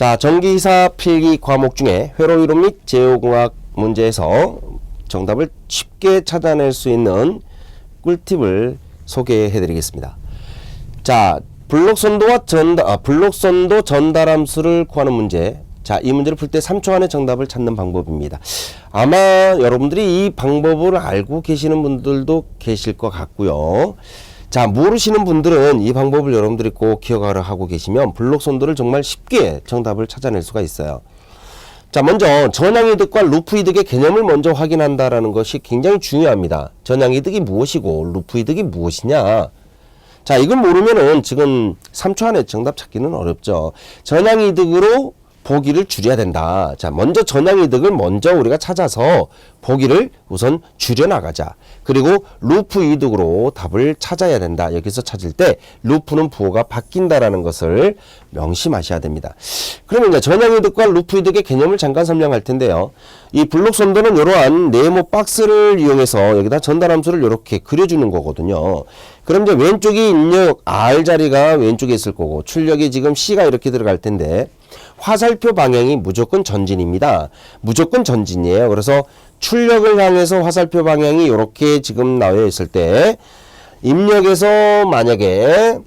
자, 전기사 필기 과목 중에 회로 이론 및 제어공학 문제에서 정답을 쉽게 찾아낼 수 있는 꿀팁을 소개해 드리겠습니다. 자, 블록선도와 전달, 아, 블록선도 전달함수를 구하는 문제. 자, 이 문제를 풀 때 3초 안에 정답을 찾는 방법입니다. 아마 여러분들이 이 방법을 알고 계시는 분들도 계실 것 같고요. 자, 모르시는 분들은 이 방법을 여러분들이 꼭 기억하려 하고 계시면 블록선도를 정말 쉽게 정답을 찾아낼 수가 있어요. 자, 먼저 전향이득과 루프이득의 개념을 먼저 확인한다라는 것이 굉장히 중요합니다. 전향이득이 무엇이고 루프이득이 무엇이냐? 자, 이걸 모르면은 지금 3초 안에 정답 찾기는 어렵죠. 전향이득으로 보기를 줄여야 된다. 자, 먼저 전향이득을 먼저 우리가 찾아서 보기를 우선 줄여나가자. 그리고 루프 이득으로 답을 찾아야 된다. 여기서 찾을 때 루프는 부호가 바뀐다라는 것을 명심하셔야 됩니다. 그러면 이제 전향이득과 루프 이득의 개념을 잠깐 설명할 텐데요. 이 블록 선도는 이러한 네모 박스를 이용해서 여기다 전달 함수를 이렇게 그려주는 거거든요. 그럼 이제 왼쪽이 입력 R 자리가 왼쪽에 있을 거고 출력이 지금 C가 이렇게 들어갈 텐데 화살표 방향이 무조건 전진입니다. 무조건 전진이에요. 그래서 출력을 향해서 화살표 방향이 이렇게 지금 나와 있을 때 입력에서 만약에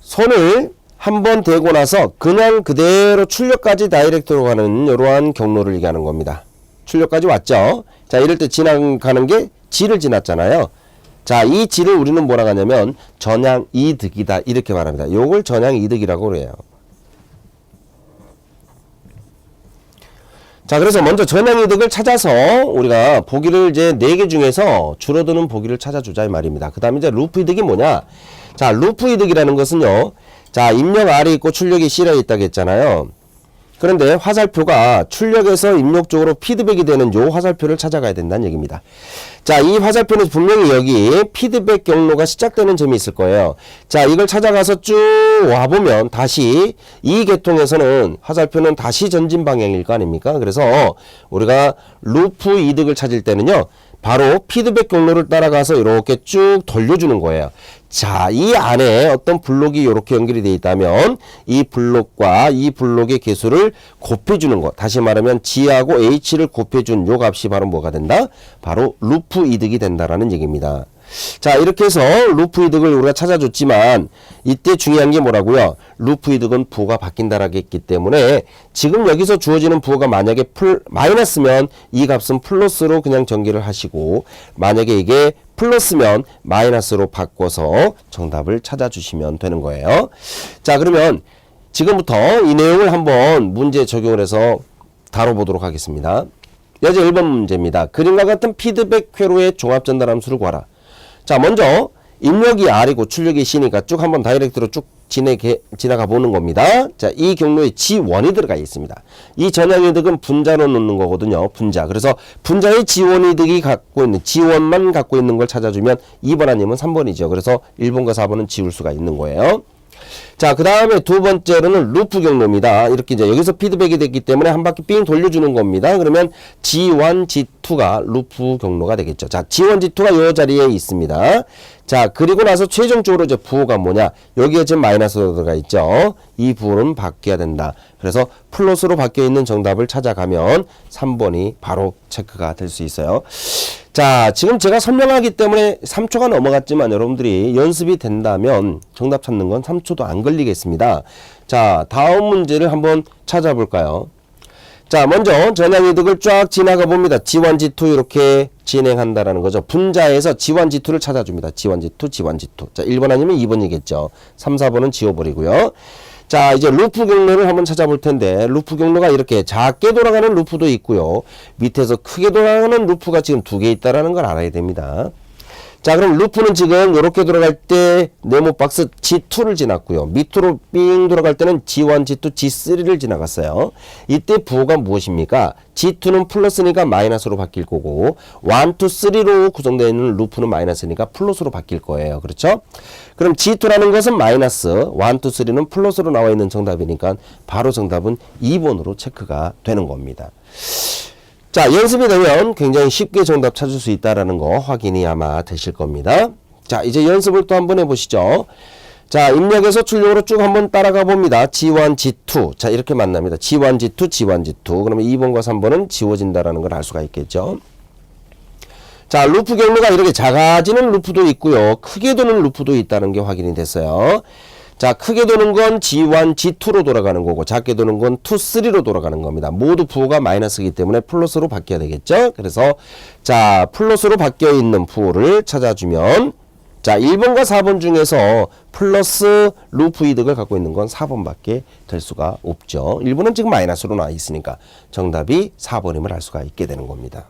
손을 한번 대고 나서 그냥 그대로 출력까지 다이렉트로 가는 이러한 경로를 얘기하는 겁니다. 출력까지 왔죠. 자, 이럴 때 지나가는 게 G를 지났잖아요. 자, 이 G를 우리는 뭐라 하냐면 전향 이득이다. 이렇게 말합니다. 요걸 전향 이득이라고 그래요. 자, 그래서 먼저 전향 이득을 찾아서 우리가 보기를 이제 네 개 중에서 줄어드는 보기를 찾아주자 이 말입니다. 그 다음에 이제 루프 이득이 뭐냐? 자, 루프 이득이라는 것은요. 자, 입력 R이 있고 출력이 C라 있다고 했잖아요. 그런데 화살표가 출력에서 입력 쪽으로 피드백이 되는 요 화살표를 찾아가야 된다는 얘기입니다. 자, 이 화살표는 분명히 여기 피드백 경로가 시작되는 점이 있을 거예요. 자, 이걸 찾아가서 쭉 와보면 다시 이 계통에서는 화살표는 다시 전진 방향일 거 아닙니까? 그래서 우리가 루프 이득을 찾을 때는요. 바로 피드백 경로를 따라가서 이렇게 쭉 돌려주는 거예요. 자, 이 안에 어떤 블록이 이렇게 연결이 되어 있다면 이 블록과 이 블록의 개수를 곱해주는 것. 다시 말하면 G하고 H를 곱해준 요 값이 바로 뭐가 된다? 바로 루프 이득이 된다라는 얘기입니다. 자, 이렇게 해서 루프 이득을 우리가 찾아줬지만 이때 중요한 게 뭐라고요? 루프 이득은 부호가 바뀐다라고 했기 때문에 지금 여기서 주어지는 부호가 만약에 풀 마이너스면 이 값은 플러스로 그냥 전개를 하시고 만약에 이게 플러스면 마이너스로 바꿔서 정답을 찾아주시면 되는 거예요. 자, 그러면 지금부터 이 내용을 한번 문제 적용을 해서 다뤄보도록 하겠습니다. 여제 1번 문제입니다. 그림과 같은 피드백 회로의 종합 전달 함수를 구하라. 자, 먼저 입력이 R이고 출력이 C니까 쭉 한번 다이렉트로 쭉 지내게, 지나가 보는 겁니다. 자, 이 경로에 G1이 들어가 있습니다. 이 전향이득은 분자로 놓는 거거든요. 분자. 그래서 분자의 G1이득이 갖고 있는, G1만 갖고 있는 걸 찾아주면 2번 아니면 3번이죠. 그래서 1번과 4번은 지울 수가 있는 거예요. 자, 그 다음에 두 번째로는 루프 경로입니다. 이렇게 이제 여기서 피드백이 됐기 때문에 한 바퀴 삥 돌려주는 겁니다. 그러면 G1, G2가 루프 경로가 되겠죠. 자, G1, G2가 이 자리에 있습니다. 자, 그리고 나서 최종적으로 이제 부호가 뭐냐? 여기에 지금 마이너스로 들어가 있죠. 이 부호는 바뀌어야 된다. 그래서 플러스로 바뀌어 있는 정답을 찾아가면 3번이 바로 체크가 될 수 있어요. 자, 지금 제가 설명하기 때문에 3초가 넘어갔지만 여러분들이 연습이 된다면 정답 찾는 건 3초도 안 걸리겠습니다. 자, 다음 문제를 한번 찾아볼까요? 자, 먼저 전향이득을 쫙 지나가 봅니다. G1, G2 이렇게 진행한다라는 거죠. 분자에서 G1, G2를 찾아줍니다. G1, G2, G1, G2. 자, 1번 아니면 2번이겠죠. 3, 4번은 지워버리고요. 자, 이제 루프 경로를 한번 찾아볼 텐데, 루프 경로가 이렇게 작게 돌아가는 루프도 있고요. 밑에서 크게 돌아가는 루프가 지금 두 개 있다라는 걸 알아야 됩니다. 자, 그럼 루프는 지금 이렇게 돌아갈 때 네모 박스 G2를 지났고요. 밑으로 삥 돌아갈 때는 G1, G2, G3를 지나갔어요. 이때 부호가 무엇입니까? G2는 플러스니까 마이너스로 바뀔 거고 1, 2, 3로 구성되어 있는 루프는 마이너스니까 플러스로 바뀔 거예요. 그렇죠? 그럼 G2라는 것은 마이너스, 1, 2, 3는 플러스로 나와 있는 정답이니까 바로 정답은 2번으로 체크가 되는 겁니다. 자, 연습이 되면 굉장히 쉽게 정답 찾을 수 있다라는 거 확인이 아마 되실 겁니다. 자, 이제 연습을 또 한번 해보시죠. 자, 입력에서 출력으로 쭉 한번 따라가 봅니다. G1, G2. 자, 이렇게 만납니다. G1, G2, G1, G2. 그러면 2번과 3번은 지워진다라는 걸 알 수가 있겠죠. 자, 루프 경로가 이렇게 작아지는 루프도 있고요. 크게 도는 루프도 있다는 게 확인이 됐어요. 자, 크게 도는 건 G1, G2로 돌아가는 거고, 작게 도는 건 2, 3로 돌아가는 겁니다. 모두 부호가 마이너스이기 때문에 플러스로 바뀌어야 되겠죠? 그래서, 자, 플러스로 바뀌어 있는 부호를 찾아주면, 자, 1번과 4번 중에서 플러스 루프 이득을 갖고 있는 건 4번밖에 될 수가 없죠. 1번은 지금 마이너스로 나와 있으니까 정답이 4번임을 알 수가 있게 되는 겁니다.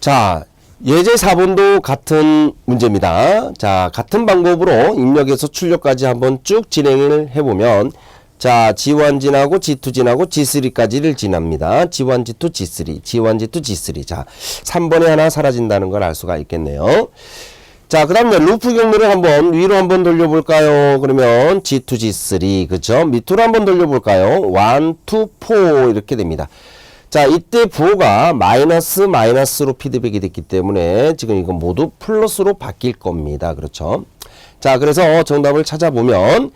자, 예제 4번도 같은 문제입니다. 자, 같은 방법으로 입력에서 출력까지 한번 쭉 진행을 해보면 자, G1 지나고 G2 지나고 G3까지를 지납니다. G1, G2, G3, G1, G2, G3. 자, 3번에 하나 사라진다는 걸 알 수가 있겠네요. 자, 그 다음에 루프 경로를 한번 위로 한번 돌려볼까요? 그러면 G2, G3, 그죠? 밑으로 한번 돌려볼까요? 1, 2, 4 이렇게 됩니다. 자, 이때 부호가 마이너스 마이너스로 피드백이 됐기 때문에 지금 이건 모두 플러스로 바뀔 겁니다. 그렇죠? 자, 그래서 정답을 찾아보면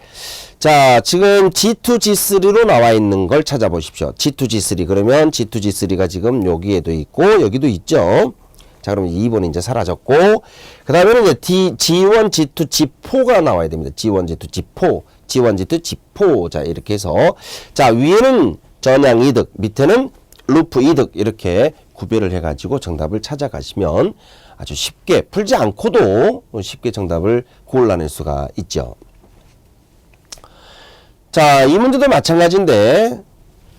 자, 지금 G2, G3로 나와 있는 걸 찾아보십시오. G2, G3 그러면 G2, G3가 지금 여기에도 있고 여기도 있죠. 자, 그러면 2번이 이제 사라졌고 그 다음에는 이제 D, G1, G2, G4가 나와야 됩니다. G1, G2, G4, G1, G2, G4 자, 이렇게 해서 자, 위에는 전향 이득, 밑에는 루프 이득 이렇게 구별을 해가지고 정답을 찾아가시면 아주 쉽게 풀지 않고도 쉽게 정답을 골라낼 수가 있죠. 자, 이 문제도 마찬가지인데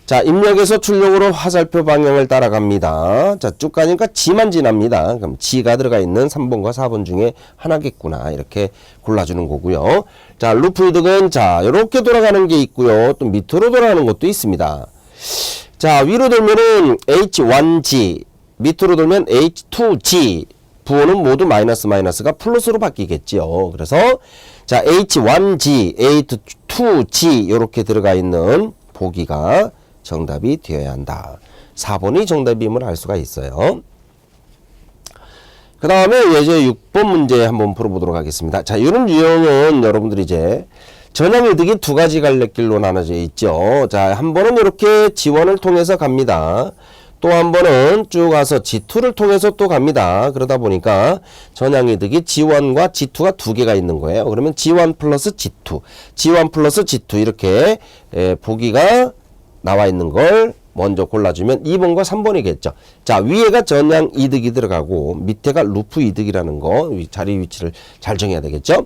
자, 입력에서 출력으로 화살표 방향을 따라갑니다. 자, 쭉 가니까 G만 지납니다. 그럼 G가 들어가 있는 3번과 4번 중에 하나겠구나. 이렇게 골라주는 거고요. 자, 루프 이득은 자, 이렇게 돌아가는 게 있고요. 또 밑으로 돌아가는 것도 있습니다. 자, 위로 돌면은 H1G, 밑으로 돌면 H2G, 부호는 모두 마이너스 마이너스가 플러스로 바뀌겠지요. 그래서 자, H1G, H2G 이렇게 들어가 있는 보기가 정답이 되어야 한다. 4번이 정답임을 알 수가 있어요. 그 다음에 예제 6번 문제 한번 풀어보도록 하겠습니다. 자, 이런 유형은 여러분들이 이제 전향이득이 두 가지 갈래길로 나눠져 있죠. 자, 한 번은 이렇게 지원을 통해서 갑니다. 또 한 번은 쭉 가서 G2를 통해서 또 갑니다. 그러다 보니까 전향이득이 G1과 G2가 두 개가 있는 거예요. 그러면 G1 플러스 G2, G1 플러스 G2 이렇게 에, 보기가 나와 있는 걸 먼저 골라주면 2번과 3번이겠죠. 자, 위에가 전향 이득이 들어가고 밑에가 루프 이득이라는 거 자리 위치를 잘 정해야 되겠죠.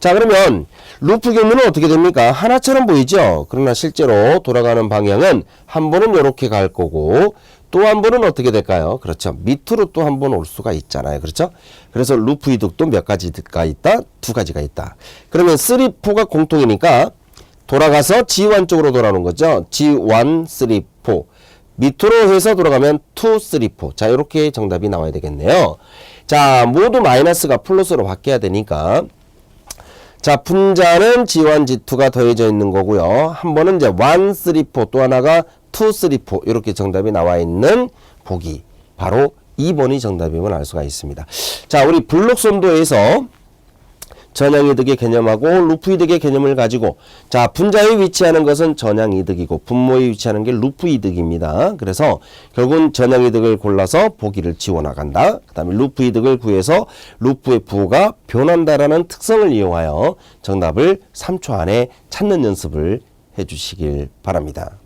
자, 그러면 루프 경로는 어떻게 됩니까? 하나처럼 보이죠? 그러나 실제로 돌아가는 방향은 한 번은 이렇게 갈 거고 또 한 번은 어떻게 될까요? 그렇죠. 밑으로 또 한 번 올 수가 있잖아요. 그렇죠? 그래서 루프 이득도 몇 가지가 있다? 두 가지가 있다. 그러면 3, 4가 공통이니까 돌아가서 G1 쪽으로 돌아오는 거죠. G1, 3, 4. 밑으로 해서 돌아가면 2, 3, 4. 자, 이렇게 정답이 나와야 되겠네요. 자, 모두 마이너스가 플러스로 바뀌어야 되니까 자, 분자는 G1, G2가 더해져 있는 거고요. 한 번은 이제 1, 3, 4, 또 하나가 2, 3, 4 이렇게 정답이 나와 있는 보기. 바로 2번이 정답임을 알 수가 있습니다. 자, 우리 블록선도에서 전향이득의 개념하고 루프이득의 개념을 가지고 자 분자에 위치하는 것은 전향이득이고 분모에 위치하는 게 루프이득입니다. 그래서 결국은 전향이득을 골라서 보기를 지워나간다. 그 다음에 루프이득을 구해서 루프의 부호가 변한다라는 특성을 이용하여 정답을 3초 안에 찾는 연습을 해주시길 바랍니다.